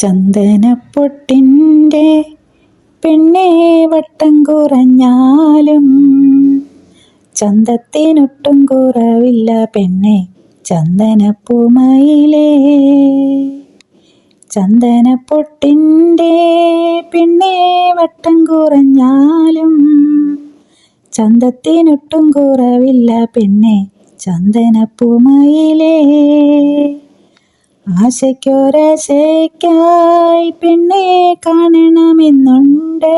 ചന്ദനപ്പൊട്ടിന്റെ പെണ്ണേ വട്ടം കുറഞ്ഞാലും ചന്തത്തിനൊട്ടും കുറവില്ല പെണ്ണെ ചന്ദനപ്പൂമയിലേ. ചന്ദനപ്പൊട്ടിന്റെ പെണ്ണേ വട്ടം കുറഞ്ഞാലും ചന്തത്തിനൊട്ടും കുറവില്ല പെണ്ണെ ചന്ദനപ്പൂമയിലേ. ആശയ്ക്കൊരാശയ്ക്കായി പെണ്ണെ കാണണമെന്നുണ്ട്.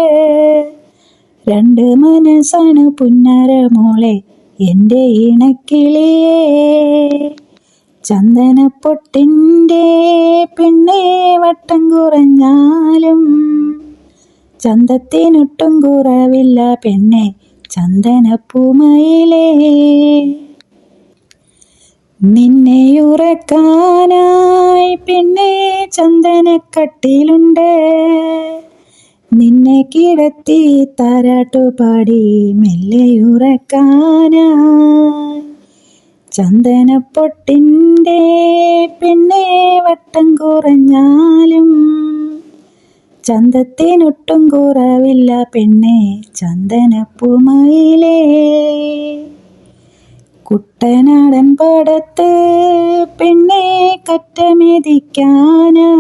രണ്ട് മനസ്സാണ് പുന്നര മോളെ എന്റെ ഇണക്കിളിയേ ചന്ദനപ്പൊട്ടിന്റെ പെണ്ണെ വട്ടം കുറഞ്ഞാലും ചന്തത്തിനൊട്ടും കുറവില്ല പെണ്ണെ ചന്ദനപ്പൂമയിലേ. നിന്നെ ഉറക്കാനായി പിന്നെ ചന്ദനക്കട്ടിലുണ്ട്. നിന്നെ കിടത്തി താരാട്ടുപാടി മെല്ലെ ഉറക്കാനായി ചന്ദനപ്പൊട്ടിന്റെ പിന്നെ വട്ടം കുറഞ്ഞാലും ചന്തത്തിനൊട്ടും കുറവില്ല പെണ്ണെ ചന്ദനപ്പൂമയിലേ. കുട്ടനാടൻ പടത്ത് പെണ്ണെ കറ്റമെതിക്കാനാ.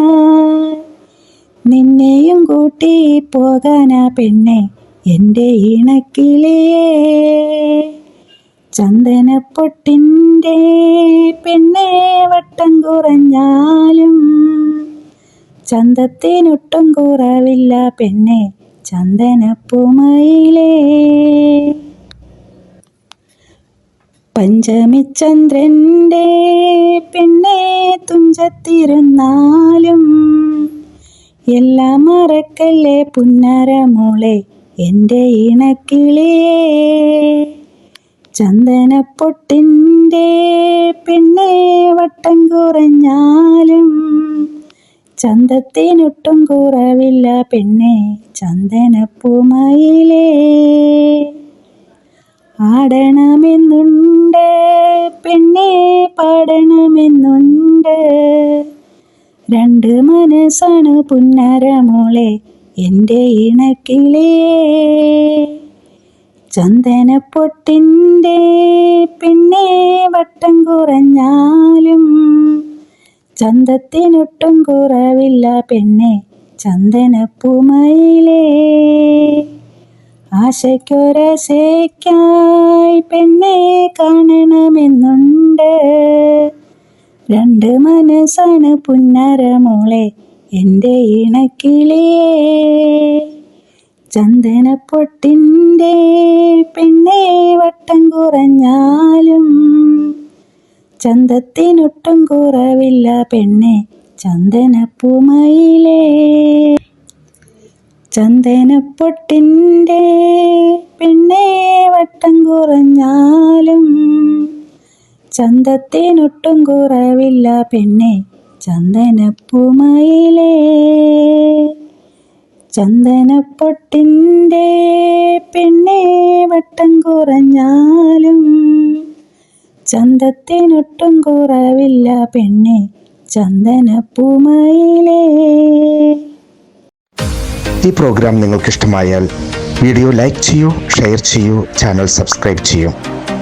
നിന്നെയും കൂട്ടി പോകാനാ പെണ്ണെ എന്റെ ഇണക്കിളിയേ ചന്ദനപ്പൊട്ടിന്റെ പെണ്ണെ വട്ടം കുറഞ്ഞാലും ചന്തത്തിനൊട്ടും കുറവില്ല പെണ്ണെ ചന്ദനപ്പൂമയിലേ. പഞ്ചമിച്ചന്ദ്രന്റെ പെണ്ണെ തുഞ്ചത്തിരുന്നാലും എല്ലാം മറക്കല്ലേ പുന്നരമോളെ എന്റെ ഇണക്കിളിയേ ചന്ദനപ്പൊട്ടിന്റെ പെണ്ണെ വട്ടം കുറഞ്ഞാലും ചന്തത്തിനൊട്ടും കുറവില്ല പെണ്ണെ ചന്ദനപ്പൂമയിലേ രണ്ട് മനസ്സാണ് പുന്നരമോളെ എന്റെ എന്റെ ചന്ദന ചന്ദനപ്പൊട്ടിന്റെ പിന്നെ വട്ടം കുറഞ്ഞാലും ചന്തത്തിനൊട്ടും കുറവില്ല പെണ്ണെ ചന്ദനപ്പൂമയിലേ ആശയ്ക്കൊരശയ്ക്കായി പെണ്ണെ കാണണമെന്നുണ്ട്. രണ്ട് മനസ്സാണ് പുന്നര മോളെ എന്റെ ഇണക്കിളിയേ. ചന്ദനപ്പൊട്ടിന്റെ പെണ്ണെ വട്ടം കുറഞ്ഞാലും ചന്തത്തിനൊട്ടും കുറവില്ല പെണ്ണെ ചന്ദനപ്പൂമയിലേ. ചന്ദനപ്പൊട്ടിന്റെ പെണ്ണെ വട്ടം കുറഞ്ഞാലും ചന്തത്തിനൊട്ടും കുറവില്ല പെണ്ണെ ചന്ദനപ്പൂമയിലേ. ചന്ദനപ്പൊട്ടിന്റെ പെണ്ണെ വട്ടം കുറഞ്ഞാലും ചന്തത്തിനൊട്ടും കുറവില്ല പെണ്ണെ ചന്ദനപ്പൂമയിലേ. ഈ പ്രോഗ്രാം നിങ്ങൾക്ക് ഇഷ്ടമായാൽ വീഡിയോ ലൈക്ക് ചെയ്യൂ ഷെയർ ചെയ്യൂ ചാനൽ സബ്സ്ക്രൈബ് ചെയ്യൂ.